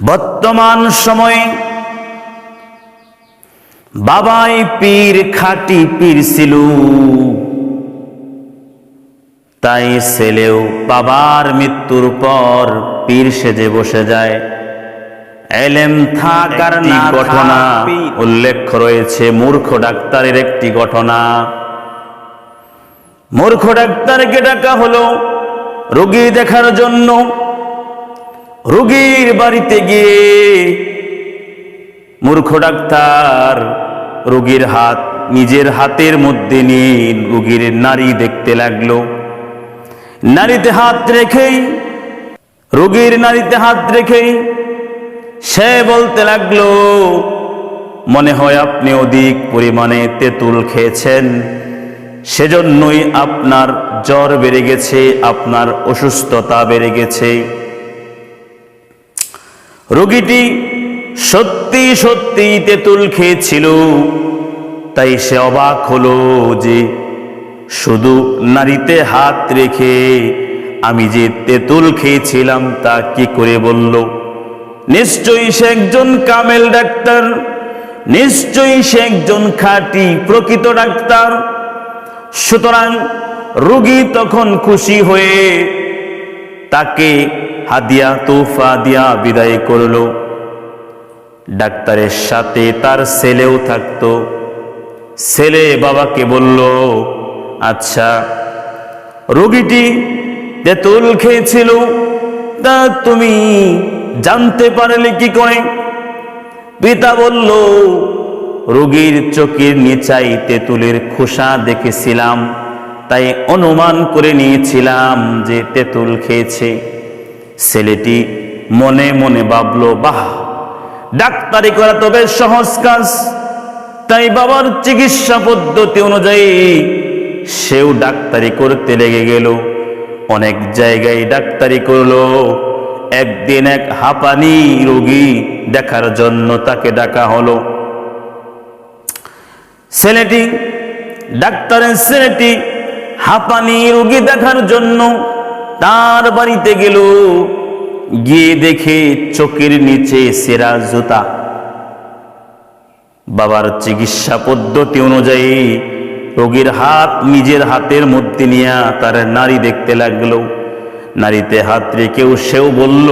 বর্তমান সময়ে বাবাই পীর খাটি পীর ছিল তাই ছেলেও বাবার মৃত্যুর পর পীর সেজে বসে যায়। এলেম থাকার না ঘটনা উল্লেখ রয়েছে মূর্খ ডাক্তারের একটি ঘটনা। মূর্খ ডাক্তারকে ডাকা হলো রোগী দেখার জন্য রোগীর বাড়িতে গিয়ে মূর্খ ডাক্তার রোগীর হাত নিজের হাতের মধ্যে নিয়ে রোগীর নারী দেখতে লাগল। নারীতে হাত রেখেই, রোগীর নারীতে হাত রেখেই সে বলতে লাগল, মনে হয় আপনি অধিক পরিমাণে তেঁতুল খেয়েছেন। সেজন্যই আপনার জ্বর বেড়ে গেছে, আপনার অসুস্থতা বেড়ে গেছে। রোগীটি সত্যি সত্যি তেঁতুল খেয়েছিল। তাই সে অবাক হলো যে শুধু নারীতে হাত রেখে আমি যে তেঁতুল খেয়েছিলাম তা কি করে বলল? নিশ্চয়ই সে একজন কামেল ডাক্তার, নিশ্চয়ই সে একজন খাঁটি প্রকৃত ডাক্তার। সুতরাং রুগী তখন খুশি হয়ে তাকে হাদিয়া তোফা দিয়া বিদায় করল। ডাক্তারের সাথে তার ছেলেও থাকতো। ছেলে বাবাকে বলল আচ্ছা রোগীটি তেঁতুল খেয়েছিল, তা তুমি জানতে পারলে কি করে? পিতা বলল, রোগীর চোখের নিচাই তেঁতুলের খোসা দেখেছিলাম, তাই অনুমান করে নিয়েছিলাম যে তেঁতুল খেয়েছে। ছেলেটি মনে মনে ভাবলো, বাহ, ডাক্তারি করা তো বেশ সহজ কাজ। তাই বাবার চিকিৎসা পদ্ধতি অনুযায়ী সেও ডাক্তারি করতে লেগে গেল। অনেক জায়গায় ডাক্তারি করল। একদিন এক হাঁপানি রোগী দেখার জন্য তাকে ডাকা হলো। ছেলেটি, ডাক্তারের ছেলেটি হাঁপানি রোগী দেখার জন্য তার বাড়িতে গেল। গিয়ে দেখে চোখের নিচে সেরা জুতা। বাবার চিকিৎসা পদ্ধতি অনুযায়ী রোগীর হাত নিজের হাতের মধ্যে নিয়ে তার নারী দেখতে লাগল। নারীতে হাত রেখেও সেও বলল,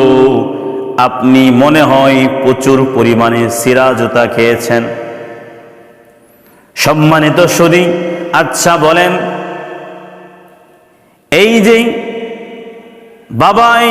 আপনি মনে হয় প্রচুর পরিমাণে সিরা জুতা খেয়েছেন। সম্মানিত সদী আচ্ছা বলেন, এই যে বাবাই